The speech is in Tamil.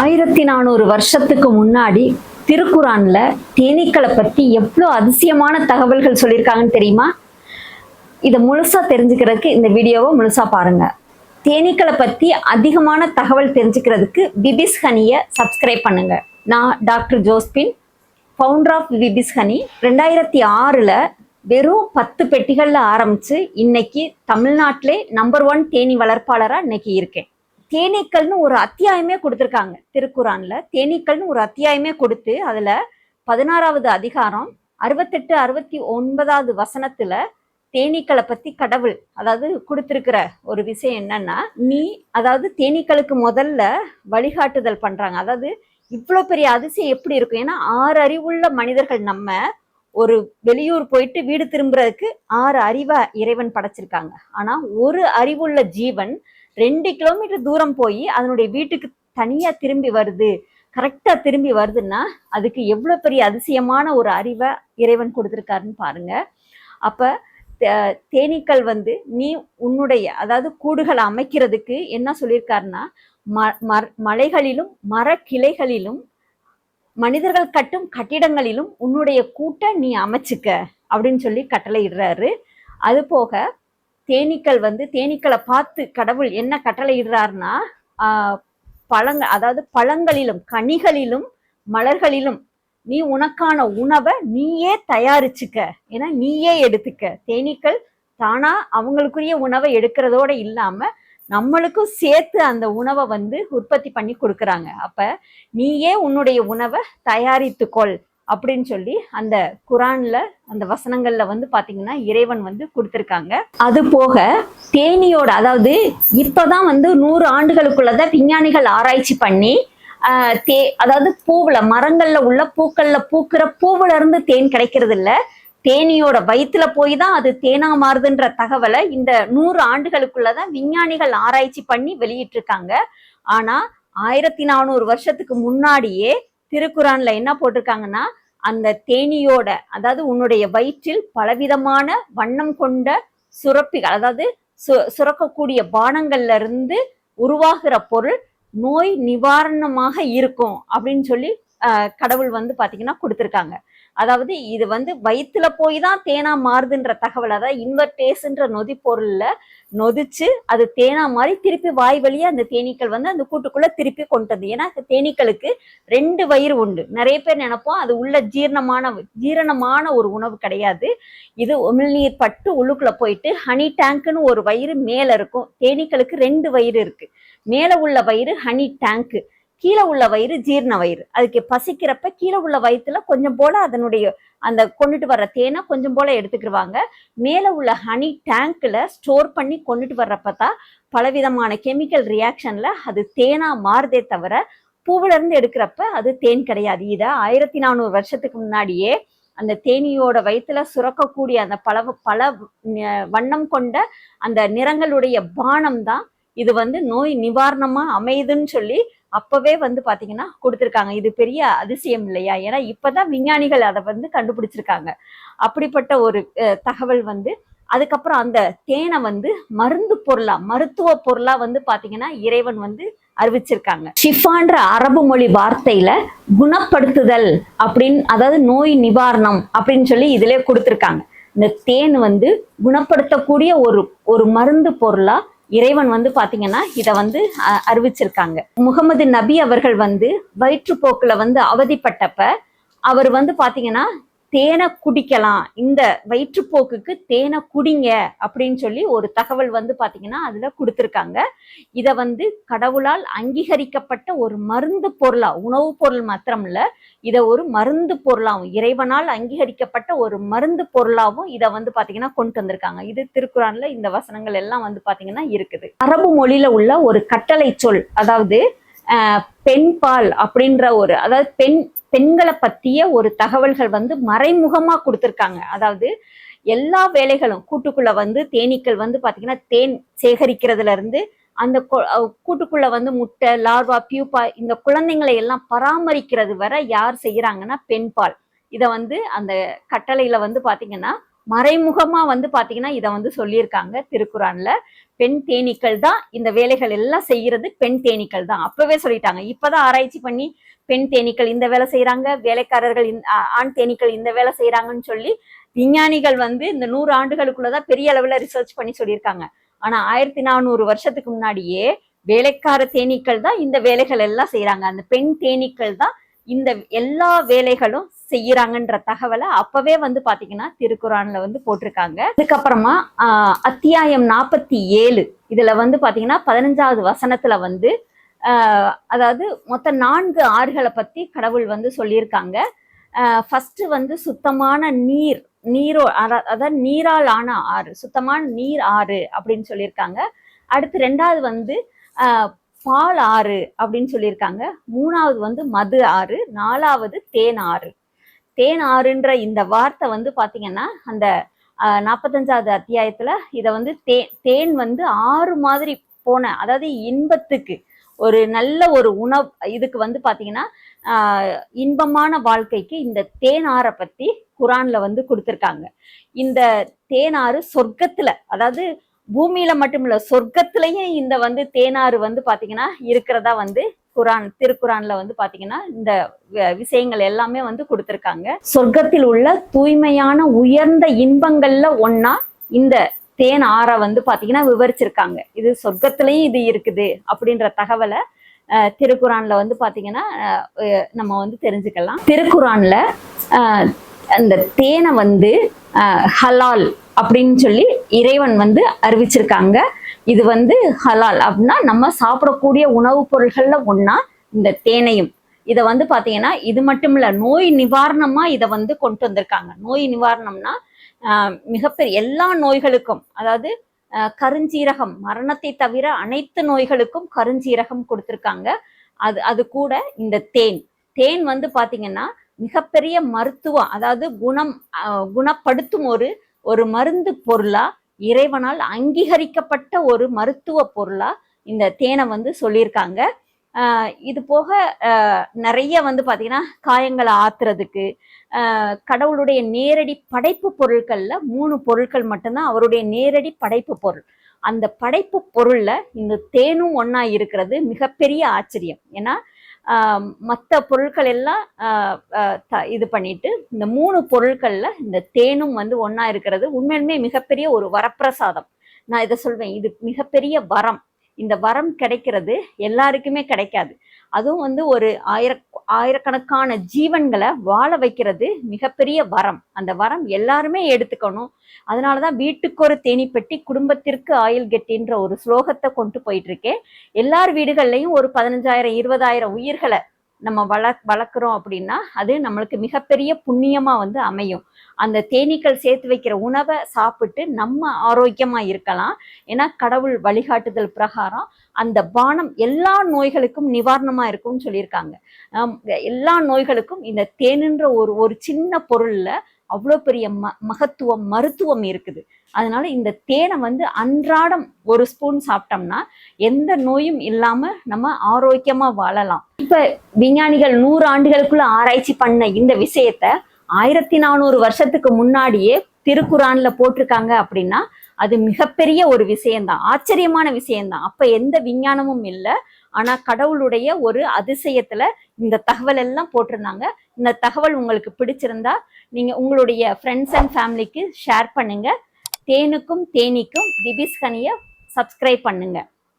ஆயிரத்தி நானூறு வருஷத்துக்கு முன்னாடி திருக்குறான்ல தேனீக்களை பத்தி எவ்வளோ அதிசயமான தகவல்கள் சொல்லியிருக்காங்கன்னு தெரியுமா? இதை முழுசா தெரிஞ்சுக்கிறதுக்கு இந்த வீடியோவை முழுசா பாருங்க. தேனீக்களை பத்தி அதிகமான தகவல் தெரிஞ்சுக்கிறதுக்கு பிபிஸ் ஹனியை சப்ஸ்கிரைப் பண்ணுங்க. நான் doctor Josephine founder of BB's Honey. ரெண்டாயிரத்தி ஆறில் வெறும் பத்து பெட்டிகளில் ஆரம்பித்து இன்னைக்கு தமிழ்நாட்டிலே நம்பர் ஒன் தேனி வளர்ப்பாளராக இன்னைக்கு இருக்கேன். தேனீக்கள்னு ஒரு அத்தியாயமே கொடுத்துருக்காங்க திருக்குறான்ல. தேனீக்கள்னு ஒரு அத்தியாயமே கொடுத்து அதில் பதினாறாவது அதிகாரம் அறுபத்தெட்டு அறுபத்தி ஒன்பதாவது வசனத்துல தேனீக்களை பத்தி கடவுள் அதாவது கொடுத்துருக்கிற ஒரு விஷயம் என்னன்னா நீ அதாவது தேனீக்களுக்கு முதல்ல வழிகாட்டுதல் பண்றாங்க. அதாவது இவ்வளோ பெரிய அதிசயம் எப்படி இருக்கும்? ஏன்னா ஆறு அறிவுள்ள மனிதர்கள் நம்ம ஒரு வெளியூர் போயிட்டு வீடு திரும்புறதுக்கு ஆறு அறிவை இறைவன் படைச்சிருக்காங்க. ஆனா ஒரு அறிவுள்ள ஜீவன் ரெண்டு கிலோமீட்டர் தூரம் போய் அதனுடைய வீட்டுக்கு தனியா திரும்பி வருது. கரெக்டா திரும்பி வருதுன்னா அதுக்கு எவ்வளவு பெரிய அதிசயமான ஒரு அறிவை இறைவன் கொடுத்துருக்காருன்னு பாருங்க. அப்ப தே- தேனீக்கள் வந்து நீ உன்னுடைய அதாவது கூடுகளை அமைக்கிறதுக்கு என்ன சொல்லியிருக்காருன்னா ம மர- மலைகளிலும் மரக்கிளைகளிலும் மனிதர்கள் கட்டும் கட்டிடங்களிலும் உன்னுடைய கூட்டை நீ அமைச்சுக்க அப்படின்னு சொல்லி கட்டளையிடுறாரு. அது போக தேனீக்கள் வந்து தேனீக்களை பார்த்து கடவுள் என்ன கட்டளையிடுறாருன்னா பழங்கள் பழங்க அதாவது பழங்களிலும் கனிகளிலும் மலர்களிலும் நீ உனக்கான உணவை நீயே தயாரிச்சுக்க. ஏன்னா நீயே எடுத்துக்க. தேனீக்கள் தானா அவங்களுக்குரிய உணவை எடுக்கிறதோட இல்லாம நம்மளுக்கும் சேர்த்து அந்த உணவை வந்து உற்பத்தி பண்ணி கொடுக்குறாங்க. அப்ப நீயே உன்னுடைய உணவை தயாரித்துக்கொள். அப்படின்னு சொல்லி அந்த குரான்ல அந்த வசனங்கள்ல வந்து பாத்தீங்கன்னா இறைவன் வந்து கொடுத்துருக்காங்க. அது போக தேனியோட அதாவது இப்பதான் வந்து நூறு ஆண்டுகளுக்குள்ளதான் விஞ்ஞானிகள் ஆராய்ச்சி பண்ணி தே அதாவது பூவுல மரங்கள்ல உள்ள பூக்கள்ல பூக்கிற பூவுல இருந்து தேன் கிடைக்கிறது இல்ல தேனியோட வயிற்றுல போய் தான் அது தேனா மாறுதுன்ற தகவலை இந்த நூறு ஆண்டுகளுக்குள்ளதான் விஞ்ஞானிகள் ஆராய்ச்சி பண்ணி வெளியிட்டிருக்காங்க. ஆனா ஆயிரத்தி நானூறு வருஷத்துக்கு முன்னாடியே திருக்குறான்ல என்ன போட்டிருக்காங்கன்னா அந்த தேனியோட அதாவது உன்னுடைய வயிற்றில் பலவிதமான வண்ணம் கொண்ட சுரப்பிகள் அதாவது சு- சுரக்கக்கூடிய பானங்கள்ல இருந்து உருவாகிற பொருள் நோய் நிவாரணமாக இருக்கும் அப்படின்னு சொல்லி கடவுள் வந்து பாத்தீங்கன்னா கொடுத்துருக்காங்க. அதாவது இது வந்து வயிற்றுல போய் தான் தேனா மாறுதுன்ற தகவல் அதாவது இன்வெர்டேஸ்ன்ற நொதி பொருள்ல நொதிச்சு அது தேனா மாதிரி திருப்பி வாய் வழியா அந்த தேனீக்கள் வந்து அந்த கூட்டுக்குள்ள திருப்பி கொண்டு வந்து. ஏன்னா தேனீக்களுக்கு ரெண்டு வயிறு உண்டு. நிறைய பேர் நினைப்போம் அது உள்ள ஜீரணமான ஜீரணமான ஒரு உணவு கிடையாது. இது உமிழ்நீர் பட்டு உள்ளுக்குள்ள போயிட்டு ஹனி டேங்க்னு ஒரு வயிறு மேல இருக்கும். தேனீக்களுக்கு ரெண்டு வயிறு இருக்கு. மேல உள்ள வயிறு ஹனி டேங்க் கீழே உள்ள வயிறு ஜீரண வயிறு. அதுக்கு பசிக்கிறப்ப கீழே உள்ள வயிற்றுல கொஞ்சம் போல அதனுடைய அந்த கொண்டுட்டு வர்ற தேனை கொஞ்சம் போல எடுத்துக்கிடுவாங்க மேலே உள்ள ஹனி டேங்க்ல ஸ்டோர் பண்ணி கொண்டுட்டு வர்றப்ப தான் பலவிதமான கெமிக்கல் ரியாக்ஷன்ல அது தேனா மாறுதே தவிர பூவுல இருந்து எடுக்கிறப்ப அது தேன் கிடையாது. இதை ஆயிரத்தி நானூறு வருஷத்துக்கு முன்னாடியே அந்த தேனியோட வயிற்றுல சுரக்கக்கூடிய அந்த பல பல வண்ணம் கொண்ட அந்த நிறங்களுடைய பானம் தான் இது வந்து நோய் நிவாரணமா அமையுதுன்னு சொல்லி அப்பவே வந்து பாத்தீங்கன்னா கொடுத்துருக்காங்க. இது பெரிய அதிசயம் இல்லையா? ஏன்னா இப்பதான் விஞ்ஞானிகள் அதை வந்து கண்டுபிடிச்சிருக்காங்க. அப்படிப்பட்ட ஒரு அஹ், தகவல் வந்து அதுக்கப்புறம் அந்த தேனை வந்து மருந்து பொருளா மருத்துவ பொருளா வந்து பாத்தீங்கன்னா இறைவன் வந்து அறிவிச்சிருக்காங்க. ஷிஃபான்ற அரபு மொழி வார்த்தையில குணப்படுத்துதல் அப்படின்னு அதாவது நோய் நிவாரணம் அப்படின்னு சொல்லி இதிலே கொடுத்துருக்காங்க. இந்த தேன் வந்து குணப்படுத்தக்கூடிய ஒரு ஒரு மருந்து பொருளா இறைவன் வந்து பாத்தீங்கன்னா இதை வந்து அறிவிச்சிருக்காங்க. முகமது நபி அவர்கள் வந்து வயிற்றுப்போக்குல வந்து அவதிப்பட்டப்ப அவர் வந்து பாத்தீங்கன்னா தேனை குடிக்கலாம். இந்த வயிற்றுப்போக்குக்கு தேனை குடிங்க அப்படின்னு சொல்லி ஒரு தகவல் வந்து பார்த்தீங்கன்னா அதில் கொடுத்துருக்காங்க. இதை வந்து கடவுளால் அங்கீகரிக்கப்பட்ட ஒரு மருந்து பொருளாக உணவுப் பொருள் மாத்திரமில்ல இதை ஒரு மருந்து பொருளாகவும் இறைவனால் அங்கீகரிக்கப்பட்ட ஒரு மருந்து பொருளாகவும் இதை வந்து பார்த்தீங்கன்னா கொண்டு வந்திருக்காங்க. இது திருக்குறானில் இந்த வசனங்கள் எல்லாம் வந்து பார்த்தீங்கன்னா இருக்குது. அரபு மொழியில் உள்ள ஒரு கட்டளை சொல் அதாவது பெண் பால் அப்படின்ற ஒரு அதாவது பெண் பெண்களை பத்திய ஒரு தகவல்கள் வந்து மறைமுகமா கொடுத்துருக்காங்க. அதாவது எல்லா வேலைகளும் கூட்டுக்குள்ள வந்து தேனீக்கள் வந்து பாத்தீங்கன்னா தேன் சேகரிக்கிறதுல இருந்து அந்த கொ- கூட்டுக்குள்ள வந்து முட்டை லார்வா பியூப்பா இந்த குழந்தைங்களை எல்லாம் பராமரிக்கிறது வர யார் செய்யறாங்கன்னா பெண்பால் இதை வந்து அந்த கட்டளையில வந்து பாத்தீங்கன்னா மறைமுகமா வந்து பாத்தீங்கன்னா இதை வந்து சொல்லியிருக்காங்க திருக்குறான்ல. பெண் தேனீக்கள் தான் இந்த வேலைகள் எல்லாம் செய்யறது பெண் தேனீக்கள் தான். அப்பவே சொல்லிட்டாங்க. இப்பதான் ஆராய்ச்சி பண்ணி பெண் தேனீக்கள் இந்த வேலை செய்யறாங்க வேலைக்காரர்கள் ஆண் தேனீக்கள் இந்த வேலை செய்யறாங்கன்னு சொல்லி விஞ்ஞானிகள் வந்து இந்த நூறு ஆண்டுகளுக்குள்ளதான் பெரிய அளவுல ரிசர்ச் பண்ணி சொல்லியிருக்காங்க. ஆனா ஆயிரத்தி நானூறு வருஷத்துக்கு முன்னாடியே வேலைக்கார தேனீக்கள் தான் இந்த வேலைகள் எல்லாம் செய்யறாங்க அந்த பெண் தேனீக்கள் தான் இந்த எல்லா வேலைகளும் செய்யறாங்கன்ற தகவலை அப்பவே வந்து பாத்தீங்கன்னா திருக்குறான்ல வந்து போட்டிருக்காங்க. அதுக்கப்புறமா அத்தியாயம் நாற்பத்தி ஏழு. இதுல வந்து பாத்தீங்கன்னா பதினஞ்சாவது வசனத்துல வந்து அதாவது மொத்த நான்கு ஆறுகளை பத்தி கடவுள் வந்து சொல்லியிருக்காங்க. ஃபர்ஸ்ட் வந்து சுத்தமான நீர் நீரோ அதாவது நீரால் ஆன ஆறு சுத்தமான நீர் ஆறு அப்படின்னு சொல்லியிருக்காங்க. அடுத்து ரெண்டாவது வந்து பால் ஆறு அப்படின்னு சொல்லியிருக்காங்க. மூணாவது வந்து மது ஆறு நாலாவது தேன் ஆறு. தேன் ஆறுன்ற இந்த வார்த்தை வந்து பாத்தீங்கன்னா அந்த நாற்பத்தஞ்சாவது அத்தியாயத்துல இதை வந்து தே தேன் வந்து ஆறு மாதிரி போன அதாவது இன்பத்துக்கு ஒரு நல்ல ஒரு உணவு இதுக்கு வந்து பாத்தீங்கன்னா இன்பமான வாழ்க்கைக்கு இந்த தேனாரை பத்தி குரான்ல வந்து கொடுத்துருக்காங்க. இந்த தேனாறு சொர்க்கத்துல அதாவது பூமியில மட்டும் இல்லை சொர்க்கத்திலயும் இந்த வந்து தேனாறு வந்து பாத்தீங்கன்னா இருக்கிறதா வந்து குரான் திருக்குரான்ல வந்து பாத்தீங்கன்னா இந்த வ- விஷயங்கள் எல்லாமே வந்து கொடுத்துருக்காங்க. சொர்க்கத்தில் உள்ள தூய்மையான உயர்ந்த இன்பங்கள்ல ஒன்னா இந்த தேன் ஆற வந்து பாத்தீங்கன்னா விவரிச்சிருக்காங்க. இது சொர்க்கத்திலையும் இது இருக்குது அப்படின்ற தகவலை திருக்குறான்ல வந்து பாத்தீங்கன்னா நம்ம வந்து தெரிஞ்சுக்கலாம். திருக்குறான்ல அந்த தேனை வந்து ஹலால் அப்படின்னு சொல்லி இறைவன் வந்து அறிவிச்சிருக்காங்க. இது வந்து ஹலால் அப்படின்னா நம்ம சாப்பிடக்கூடிய உணவுப் பொருள்கள்ல ஒன்னா இந்த தேனையும். இதை வந்து பாத்தீங்கன்னா இது மட்டும் இல்ல நோய் நிவாரணமா இதை வந்து கொண்டு வந்திருக்காங்க. நோய் நிவாரணம்னா மிகப்பெரிய எல்லா நோய்களுக்கும் அதாவது கருஞ்சீரகம் மரணத்தை தவிர அனைத்து நோய்களுக்கும் கருஞ்சீரகம் கொடுத்துருக்காங்க. அது அது கூட இந்த தேன். தேன் வந்து பாத்தீங்கன்னா மிகப்பெரிய மருத்துவம் அதாவது குணம் குணப்படுத்தும் ஒரு ஒரு மருந்து பொருளா இறைவனால் அங்கீகரிக்கப்பட்ட ஒரு மருத்துவ பொருளா இந்த தேனை வந்து சொல்லியிருக்காங்க. இது போக நிறைய வந்து பார்த்தீங்கன்னா காயங்களை ஆத்துறதுக்கு கடவுளுடைய நேரடி படைப்பு பொருட்களில் மூணு பொருட்கள் மட்டும்தான் அவருடைய நேரடி படைப்பு பொருள். அந்த படைப்பு பொருளில் இந்த தேனும் ஒன்றா இருக்கிறது மிகப்பெரிய ஆச்சரியம். ஏன்னா மற்ற பொருட்கள் எல்லாம் இது பண்ணிட்டு இந்த மூணு பொருட்களில் இந்த தேனும் வந்து ஒன்றா இருக்கிறது உண்மையிலுமே மிகப்பெரிய ஒரு வரப்பிரசாதம். நான் இதை சொல்வேன் இது மிகப்பெரிய வரம். இந்த வரம் கிடைக்கிறது எல்லாருக்குமே கிடைக்காது. அதுவும் வந்து ஒரு ஆயிர ஆயிரக்கணக்கான ஜீவன்களை வாழ வைக்கிறது மிகப்பெரிய வரம். அந்த வரம் எல்லாருமே எடுத்துக்கணும். அதனால தான் வீட்டுக்கு ஒரு தேனி பெட்டி குடும்பத்திற்கு ஆயில் கெட்டின்ற ஒரு ஸ்லோகத்தை கொண்டு போயிட்டு இருக்கேன். எல்லார் வீடுகள்லையும் ஒரு பதினஞ்சாயிரம் இருபதாயிரம் உயிர்களை நம்ம வள வளர்க்குறோம் அப்படின்னா அது நம்மளுக்கு மிகப்பெரிய புண்ணியமாக வந்து அமையும். அந்த தேனீக்கள் சேர்த்து வைக்கிற உணவை சாப்பிட்டு நம்ம ஆரோக்கியமாக இருக்கலாம். ஏன்னா கடவுள் வழிகாட்டுதல் பிரகாரம் அந்த பானம் எல்லா நோய்களுக்கும் நிவாரணமாக இருக்கும்னு சொல்லியிருக்காங்க. எல்லா நோய்களுக்கும் இந்த தேனுன்ற ஒரு ஒரு சின்ன பொருளில் அவ்வளோ பெரிய ம மகத்துவம் மருத்துவம் இருக்குது. அதனால இந்த தேனை வந்து அன்றாடம் ஒரு ஸ்பூன் சாப்பிட்டோம்னா எந்த நோயும் இல்லாம நம்ம ஆரோக்கியமா வாழலாம். இப்ப விஞ்ஞானிகள் நூறு ஆண்டுகளுக்குள்ள ஆராய்ச்சி பண்ண இந்த விஷயத்த ஆயிரத்தி நானூறு வருஷத்துக்கு முன்னாடியே திருக்குறான்ல போட்டிருக்காங்க அப்படின்னா அது மிகப்பெரிய ஒரு விஷயம்தான். ஆச்சரியமான விஷயம்தான். அப்ப எந்த விஞ்ஞானமும் இல்லை. ஆனா கடவுளுடைய ஒரு அதிசயத்துல இந்த தகவல் எல்லாம் போட்டிருந்தாங்க. இந்த தகவல் உங்களுக்கு பிடிச்சிருந்தா நீங்க உங்களுடைய ஃப்ரெண்ட்ஸ் அண்ட் ஃபேமிலிக்கு ஷேர் பண்ணுங்க. தேனுக்கும் தேனிக்கும் திபிஸ்கனிய சப்ஸ்கிரைப் பண்ணுங்க.